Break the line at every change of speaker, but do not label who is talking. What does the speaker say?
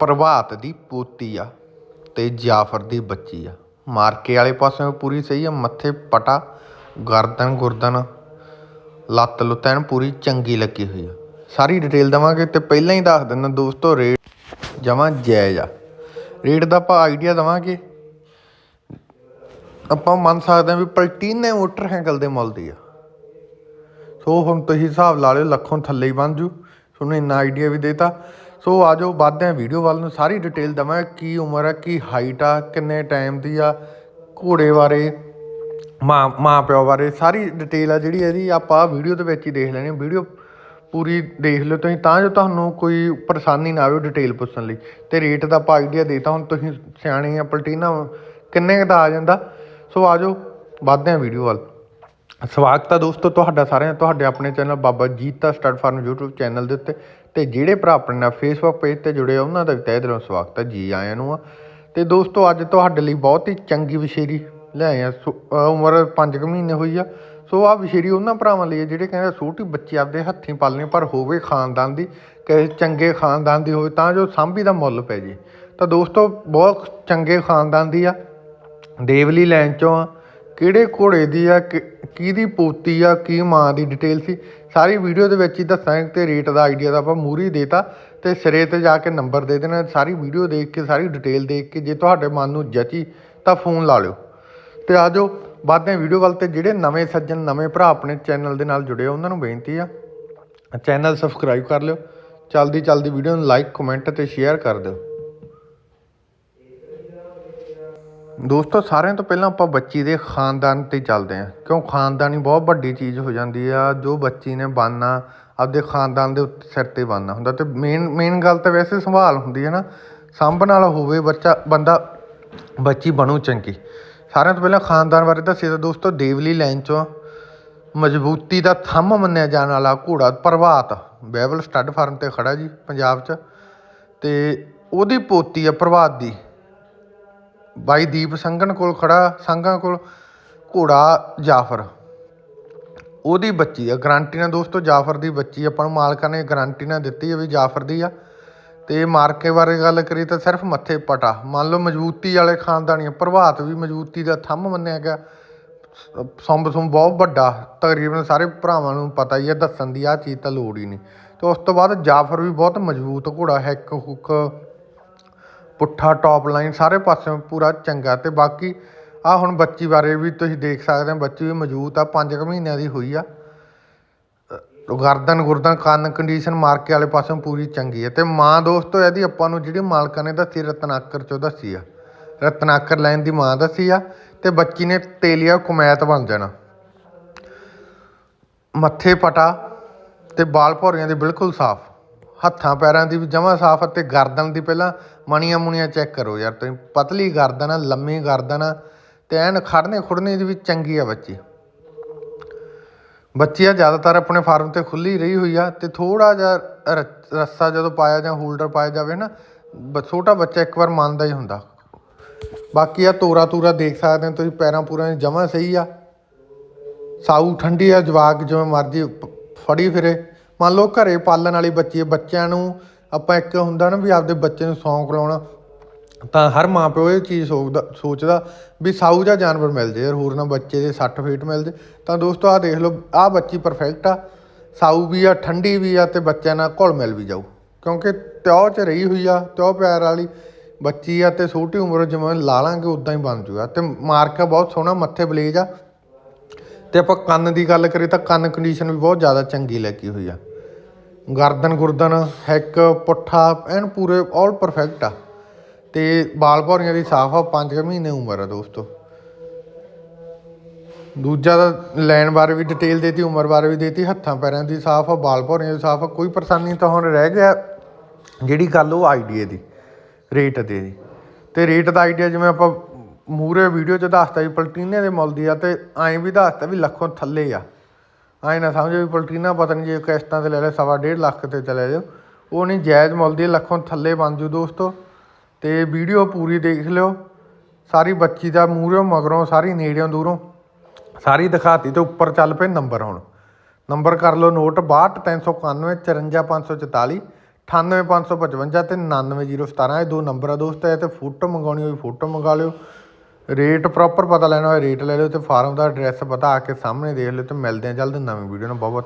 ਪ੍ਰਭਾਤ ਦੀ ਪੋਤੀ ਆ ਤੇ ਜਾਫਰ ਦੀ ਬੱਚੀ ਆ। ਮਾਰਕੇ ਵਾਲੇ ਪਾਸਿਓਂ ਪੂਰੀ ਸਹੀ ਆ, ਮੱਥੇ ਪਟਾ, ਗਰਦਨ ਗੁਰਦਨ, ਲੱਤ ਲੁੱਤ ਪੂਰੀ ਚੰਗੀ ਲੱਗੀ ਹੋਈ ਆ। ਸਾਰੀ ਡਿਟੇਲ ਦਵਾਂਗੇ ਤੇ ਪਹਿਲਾਂ ਹੀ ਦੱਸ ਦਿੰਦਾ ਦੋਸਤੋ, ਰੇਟ ਜਮਾਂ ਜਾਇਜ਼ ਆ। ਰੇਟ ਦਾ ਆਪਾਂ ਆਈਡੀਆ ਦਵਾਂਗੇ। ਆਪਾਂ ਮੰਨ ਸਕਦੇ ਹਾਂ ਵੀ ਪਲਟੀਨੇ ਮੋਟਰ ਹੈਂਗਲ ਦੇ ਮੁੱਲ ਦੀ ਆ। ਸੋ ਹੁਣ ਤੁਸੀਂ ਹਿਸਾਬ ਲਾ ਲਿਓ, ਲੱਖੋਂ ਥੱਲੇ ਹੀ ਬਣ ਜੂ। ਤੁਹਾਨੂੰ ਇੰਨਾ ਆਈਡੀਆ ਵੀ ਦੇਤਾ ਸੋ ਆਜੋ ਵੱਧਦੇ ਹਾਂ ਵੀਡੀਓ ਵੱਲ ਨੂੰ। ਸਾਰੀ ਡਿਟੇਲ ਦਵਾਂ ਕੀ ਉਮਰ ਆ, ਕੀ ਹਾਈਟ ਆ, ਕਿੰਨੇ ਟਾਈਮ ਦੀ ਆ, ਘੋੜੇ ਬਾਰੇ, ਮਾਂ ਮਾਂ ਪਿਓ ਬਾਰੇ। ਸਾਰੀ ਡਿਟੇਲ ਆ ਜਿਹੜੀ ਇਹਦੀ ਆਪਾਂ ਵੀਡੀਓ ਦੇ ਵਿੱਚ ਹੀ ਦੇਖ ਲੈਣੀ ਵੀਡੀਓ ਪੂਰੀ ਦੇਖ ਲਿਓ ਤੁਸੀਂ, ਤਾਂ ਜੋ ਤੁਹਾਨੂੰ ਕੋਈ ਪਰੇਸ਼ਾਨੀ ਨਾ ਆਵੇ ਡਿਟੇਲ ਪੁੱਛਣ ਲਈ। ਤੇ ਰੇਟ ਦਾ ਆਪਾਂ ਆਈਡੀਆ ਦੇਤਾ, ਹੁਣ ਤੁਸੀਂ ਸਿਆਣੇ ਆ, ਪਲਟੀਨਾ, ਕਿੰਨੇ ਦਾ ਆ ਜਾਂਦਾ। ਸੋ ਆਜੋ ਵੱਧਦੇ ਆ ਵੀਡੀਓ ਵੱਲ। ਸਵਾਗਤ ਹੈ ਦੋਸਤੋ ਤੁਹਾਡਾ ਸਾਰਿਆਂ ਦਾ, ਤੁਹਾਡੇ ਆਪਣੇ channel Baba Jeeta stud farm YouTube channel ਦੇ ਉੱਤੇ। ਤੇ ਜਿਹੜੇ ਭਰਾ ਆਪਣੇ ਨਾਲ Facebook ਪੇਜ ਤੇ ਜੁੜੇ ਆ ਉਹਨਾਂ ਦਾ ਵੀ ਤਹਿ ਦਿਲੋਂ ਸਵਾਗਤ ਹੈ ਜੀ ਆਇਆਂ ਨੂੰ ਆ। ਤੇ ਦੋਸਤੋ ਅੱਜ ਤੁਹਾਡੇ ਲਈ ਬਹੁਤ ਹੀ ਚੰਗੀ ਵਿਸ਼ੇਰੀ ਲਿਆਏ ਆ। ਸੋ- ਅਹ ਉਮਰ 5 ਮਹੀਨੇ ਹੋਈ ਆ। ਸੋ ਆ ਵਿਸ਼ੇਰੀ ਉਹਨਾਂ ਭਰਾਵਾਂ ਲਈ ਆ, ਜਿਹੜੇ ਕਹਿੰਦੇ ਛੋਟੀ ਬੱਚੇ ਆਪਦੇ ਹੱਥੀਂ ਪਾਲਣੀ, ਪਰ ਹੋਵੇ ਖਾਨਦਾਨ ਦੀ ਕਿਸੇ ਚੰਗੇ ਖਾਨਦਾਨ ਦੀ ਹੋਵੇ, ਤਾਂ ਜੋ ਸਾਂਭੀ ਦਾ ਮੁੱਲ ਪੈ ਜੇ। ਤਾਂ ਦੋਸਤੋ ਬਹੁਤ ਚੰਗੇ ਖਾਨਦਾਨ ਦੀ ਆ। ਦੇਵਲੀ ਲੈਣ ਚੋਂ ਆ। ਕਿਹੜੇ ਘੋੜੇ ਦੀ ਆ, ਕਿ- ਕਿਹਦੀ ਪੋਤੀ ਆ, ਕੀ ਮਾਂ ਦੀ ਡਿਟੇਲ ਸੀ, ਸਾਰੀ ਵੀਡੀਓ ਦੇ ਵਿੱਚ ਹੀ ਦੱਸਾਂਗੇ ਤੇ ਰੇਟ ਦਾ ਆਈਡੀਆ ਦਾ ਆਪਾਂ ਮੂਰੀ ਦੇਤਾ, ਤੇ ਸਿਰੇ ਤੇ ਜਾ ਕੇ ਨੰਬਰ ਦੇ ਦੇਣਾ, ਸਾਰੀ ਵੀਡੀਓ ਦੇਖ ਕੇ, ਸਾਰੀ ਡਿਟੇਲ ਦੇਖ ਕੇ, ਜੇ ਤੁਹਾਡੇ ਮਨ ਨੂੰ ਜਚੀ, ਤਾਂ ਫੋਨ ਲਾ ਲਿਓ। ਤੇ ਆਜੋ ਵੱਧਦੇ ਵੀਡੀਓ ਵੱਲ ਤੇ ਜਿਹੜੇ ਨਵੇਂ ਸੱਜਣ, ਨਵੇਂ ਭਰਾ ਆਪਣੇ ਚੈਨਲ ਦੇ ਨਾਲ ਜੁੜੇ ਉਹਨਾਂ ਨੂੰ ਬੇਨਤੀ ਆ ਚੈਨਲ ਸਬਸਕ੍ਰਾਈਬ ਕਰ ਲਿਓ ਚਲਦੀ ਚਲਦੀ ਵੀਡੀਓ ਨੂੰ ਲਾਈਕ ਕਮੈਂਟ ਤੇ ਸ਼ੇਅਰ ਕਰ ਦਿਓ। ਦੋਸਤੋ, ਸਾਰਿਆਂ ਤੋਂ ਪਹਿਲਾਂ ਆਪਾਂ ਬੱਚੀ ਦੇ ਖਾਨਦਾਨ ਤੇ ਚੱਲਦੇ ਹਾਂ। ਕਿਉਂ? ਖਾਨਦਾਨੀ ਬਹੁਤ ਵੱਡੀ ਚੀਜ਼ ਹੋ ਜਾਂਦੀ ਆ। ਜੋ ਬੱਚੀ ਨੇ ਬਣਨਾ, ਆਪਦੇ ਖਾਨਦਾਨ ਦੇ ਉੱਤੇ ਸਿਰ ਤੇ ਬਣਨਾ ਹੁੰਦਾ ਤੇ ਮੇਨ ਮੇਨ ਗੱਲ ਤਾਂ ਵੈਸੇ ਸੰਭਾਲ ਹੁੰਦੀ ਹੈ ਨਾ। ਸਾਂਭਣ ਵਾਲਾ ਹੋਵੇ ਬੱਚਾ, ਬੰਦਾ, ਬੱਚੀ ਬਣੂ ਚੰਗੀ। ਸਾਰਿਆਂ ਤੋਂ ਪਹਿਲਾਂ ਖਾਨਦਾਨ ਬਾਰੇ ਦੱਸਿਆ ਦੋਸਤੋ, ਦੇਵਲੀ ਲਾਈਨ ਚੋਂ ਮਜ਼ਬੂਤੀ ਦਾ ਥੰਮ ਮੰਨਿਆ ਜਾਣ ਵਾਲਾ ਘੋੜਾ ਪ੍ਰਭਾਤ ਬੈਬਲ ਸਟੱਡ ਫਾਰਮ ਤੇ ਖੜਾ ਜੀ, ਪੰਜਾਬ 'ਚ। ਤੇ ਉਹਦੀ ਪੋਤੀ ਆ ਪ੍ਰਭਾਤ ਦੀ। ਬਾਈ ਦੀਪ ਸੰਘਣ ਕੋਲ ਖੜਾ ਸੰਘਾਂ ਕੋਲ ਘੋੜਾ ਜਾਫਰ। ਉਹਦੀ ਬੱਚੀ ਆ, ਗਾਰੰਟੀ ਨਾਲ ਦੋਸਤੋ ਜਾਫਰ ਦੀ ਬੱਚੀ ਆਪਾਂ ਨੂੰ ਮਾਲਕਾਂ ਨੇ ਗਾਰੰਟੀ ਨਾਲ ਦਿੱਤੀ ਹੈ ਵੀ ਜਾਫਰ ਦੀ ਆ। ਤੇ ਮਾਰਕੇ ਬਾਰੇ ਗੱਲ ਕਰੀ ਤਾਂ ਸਿਰਫ ਮੱਥੇ ਪਟਾ। ਮੰਨ ਲਓ ਮਜ਼ਬੂਤੀ ਵਾਲੇ ਖਾਨਦਾਨੀ ਪ੍ਰਭਾਤ ਵੀ ਮਜ਼ਬੂਤੀ ਦਾ ਥੰਮ ਮੰਨਿਆ ਗਿਆ। ਸੰਬ ਸੁੰਬ ਬਹੁਤ ਵੱਡਾ, ਤਕਰੀਬਨ ਸਾਰੇ ਭਰਾਵਾਂ ਨੂੰ ਪਤਾ ਹੀ ਹੈ ਦੱਸਣ ਦੀ ਆ ਚੀਜ਼ ਤਾਂ ਲੋੜ ਹੀ ਨਹੀਂ। ਤੇ ਉਸ ਤੋਂ ਬਾਅਦ ਜਾਫਰ ਵੀ ਬਹੁਤ ਮਜ਼ਬੂਤ ਘੋੜਾ ਹੈ ਇੱਕ ਹੁੱਕ ਪੁੱਠਾ ਟੌਪ ਲਾਈਨ ਸਾਰੇ ਪਾਸਿਓਂ ਪੂਰਾ ਚੰਗਾ ਤੇ ਬਾਕੀ ਆ ਹੁਣ ਬੱਚੀ ਬਾਰੇ ਵੀ ਤੁਸੀਂ ਦੇਖ ਸਕਦੇ ਹੋ, ਬੱਚੀ ਵੀ ਮੌਜੂਦ ਆ 5 ਮਹੀਨਿਆਂ ਦੀ ਹੋਈ ਆ। ਗਰਦਨ ਗੁਰਦਨ ਕੰਨ ਕੰਡੀਸ਼ਨ ਮਾਰਕੇ ਵਾਲੇ ਪਾਸਿਓਂ ਪੂਰੀ ਚੰਗੀ ਹੈ ਤੇ ਮਾਂ ਦੋਸਤੋ ਇਹਦੀ ਆਪਾਂ ਨੂੰ ਜਿਹੜੀ ਮਾਲਕਾਂ ਨੇ ਦੱਸੀ, ਰਤਨਾਕਰ ਚੋਂ ਦੱਸੀ ਆ। ਰਤਨਾਕਰ ਲਾਈਨ ਦੀ ਮਾਂ ਦੱਸੀ ਆ ਤੇ ਬੱਚੀ ਨੇ ਤੇਲੀਆ ਕੁਮੈਤ ਬਣ ਜਾਣਾ। ਮੱਥੇ ਪਟਾ ਤੇ ਬਾਲ ਭੌਰੀਆਂ ਦੇ ਬਿਲਕੁਲ ਸਾਫ਼। ਹੱਥਾਂ ਪੈਰਾਂ ਦੀ ਵੀ ਜਮਾਂ ਸਾਫ਼ ਅਤੇ ਗਰਦਨ ਦੀ ਪਹਿਲਾਂ ਮਣੀਆਂ ਮੁਣੀਆਂ ਚੈੱਕ ਕਰੋ ਯਾਰ, ਤੁਸੀਂ ਪਤਲੀ ਗਰਦਨ ਆ, ਲੰਮੀ ਗਰਦਨ ਆ, ਤੇ ਐਨ ਖੜਨੇ ਖੁੜਨੇ ਦੀ ਵੀ ਚੰਗੀ ਆ ਬੱਚੀ। ਬੱਚੀ ਆ ਜ਼ਿਆਦਾਤਰ ਆਪਣੇ ਫਾਰਮ ਤੇ ਖੁੱਲੀ ਰਹੀ ਹੋਈ ਆ ਤੇ ਥੋੜਾ ਜਿਹਾ ਰੱਸਾ ਜਦੋਂ ਪਾਇਆ ਜਾਂ ਹੋਲਡਰ ਪਾਇਆ ਜਾਵੇ ਨਾ, ਬ- ਛੋਟਾ ਬੱਚਾ ਇੱਕ ਵਾਰ ਮੰਨਦਾ ਹੀ ਹੁੰਦਾ। ਬਾਕੀ ਆ ਤੋਰਾ ਤੂਰਾ ਦੇਖ ਸਕਦੇ ਹੋ ਤੁਸੀਂ, ਪੈਰਾਂ ਪੂਰਾਂ ਜਮਾਂ ਸਹੀ ਆ। ਸਾਊ ਠੰਡੀ ਆ, ਜਵਾਕ ਜਿਵੇਂ ਮਰਜ਼ੀ ਫੜੀ ਫਿਰੇ। ਮੰਨ ਲਓ ਘਰੇ ਪਾਲਣ ਵਾਲੀ ਬੱਚੀ ਬੱਚਿਆਂ ਨੂੰ ਆਪਾਂ ਇੱਕ ਹੁੰਦਾ ਨਾ ਵੀ ਆਪਦੇ ਬੱਚੇ ਨੂੰ ਸੌਂਕ ਲਾਉਣਾ, ਤਾਂ ਹਰ ਮਾਂ ਪਿਓ ਇਹ ਚੀਜ਼ ਸੋਚਦਾ ਸੋਚਦਾ ਵੀ ਸਾਊ ਜਿਹਾ ਜਾਨਵਰ ਮਿਲ ਜੇ, ਹੋਰ ਨਾ ਬੱਚੇ ਦੇ 60 ਫੀਟ ਮਿਲ ਜੇ। ਤਾਂ ਦੋਸਤੋ, ਆਹ ਦੇਖ ਲਓ, ਆਹ ਬੱਚੀ ਪਰਫੈਕਟ ਆ, ਸਾਊ ਵੀ ਆ, ਠੰਡੀ ਵੀ ਆ ਤੇ ਬੱਚਿਆਂ ਨਾਲ ਘੁਲ ਮਿਲ ਵੀ ਜਾਊ। ਕਿਉਂਕਿ ਤਿਉ ਚ ਰਹੀ ਹੋਈ ਆ, ਤਿਉ ਪਿਆਰ ਵਾਲੀ ਬੱਚੀ ਆ ਤੇ ਛੋਟੀ ਉਮਰ ਜਿਵੇਂ ਲਾ ਲਾਂਗੇ ਉਦਾਂ ਹੀ ਬਣ ਜੂਗਾ। ਤੇ ਮਾਰਕਾ ਬਹੁਤ ਸੋਹਣਾ, ਮੱਥੇ ਬਲੇਜ ਆ। ਤੇ ਆਪਾਂ ਕੰਨ ਦੀ ਗੱਲ ਕਰੀਏ ਤਾਂ ਕੰਨ ਕੰਡੀਸ਼ਨ ਵੀ ਬਹੁਤ ਜ਼ਿਆਦਾ ਚੰਗੀ ਲੱਗੀ ਹੋਈ ਆ। ਗਰਦਨ ਗੁਰਦਨ, ਹੈਕ, ਪੁੱਠਾ, ਐਨ ਪੂਰੇ ਆਲ ਪਰਫੈਕਟ ਆ। ਤੇ ਬਾਲ ਭੌਰੀਆਂ ਦੀ ਸਾਫ਼ ਆ 5 ਮਹੀਨੇ ਉਮਰ ਆ ਦੋਸਤੋ। ਦੂਜਾ ਦਾ ਲੈਣ ਬਾਰੇ ਵੀ ਡਿਟੇਲ ਦੇਤੀ, ਉਮਰ ਬਾਰੇ ਵੀ ਦੇਤੀ, ਹੱਥਾਂ ਪੈਰਾਂ ਦੀ ਸਾਫ਼ ਆ, ਬਾਲ ਭੌਰੀਆਂ ਦੀ ਸਾਫ਼ ਆ, ਕੋਈ ਪਰੇਸ਼ਾਨੀ ਤਾਂ ਹੁਣ ਰਹਿ ਗਿਆ, ਜਿਹੜੀ ਗੱਲ ਉਹ ਆਈਡੀਆ ਦੀ ਰੇਟ ਦੇ ਦੀ। ਤੇ ਰੇਟ ਦਾ ਆਈਡੀਆ ਜਿਵੇਂ ਆਪਾਂ ਮੂਰੇ ਵੀਡੀਓ 'ਚ ਦੱਸਤਾ ਵੀ ਪਲਟੀਨੇ ਦੇ ਮੁੱਲ ਦੀ ਆ, ਤੇ ਐਂ ਵੀ ਦੱਸਤਾ ਵੀ ਲੱਖੋਂ ਥੱਲੇ ਆ। ਐਂ ਨਾ ਸਮਝੋ ਵੀ ਪਲਟੀਨਾ ਪਤਾ ਨਹੀਂ ਜੇ ਕਿਸ਼ਤਾਂ ਤੇ ਲੈ ਲੈ, ਸਵਾ ਡੇਢ ਲੱਖ ਤੇ ਚਲੇ ਜਾਓ। ਉਹ ਨਹੀਂ ਜਾਇਜ਼ ਮੁੱਲ ਦੀ ਲੱਖੋਂ ਥੱਲੇ ਬਣ ਜੂ ਦੋਸਤੋ। ਤੇ ਵੀਡੀਓ ਪੂਰੀ ਦੇਖ ਲਿਓ। ਸਾਰੀ ਬੱਚੀ ਦਾ ਮੂਹਰੋਂ, ਮਗਰੋਂ, ਸਾਰੀ ਨੇੜਿਓਂ, ਦੂਰੋਂ। ਸਾਰੀ ਦਿਖਾਤੀ ਤੇ ਉੱਪਰ ਚੱਲ ਪਏ ਨੰਬਰ ਹੁਣ। ਨੰਬਰ ਕਰ ਲਓ ਨੋਟ 62 391 54 544 98555 ਤੇ 99017 ਇਹ ਦੋ ਨੰਬਰ ਆ ਦੋਸਤ ਹੈ ਤੇ ਫੋਟੋ ਮੰਗਾਉਣੀ ਹੋਈ ਫੋਟੋ ਮੰਗਾ ਲਿਓ। ਰੇਟ ਪ੍ਰੋਪਰ ਪਤਾ ਲੈਣਾ ਹੋਇਆ ਰੇਟ ਲੈ ਲਿਓ ਅਤੇ ਫਾਰਮ ਦਾ ਐਡਰੈਸ ਪਤਾ ਆ ਕੇ ਸਾਹਮਣੇ ਦੇਖ ਲਿਓ ਅਤੇ ਮਿਲਦੇ ਹਾਂ। ਜਲਦ ਨਵੀਂ ਵੀਡੀਓ ਨਾਲ। ਬਹੁਤ ਬਹੁਤ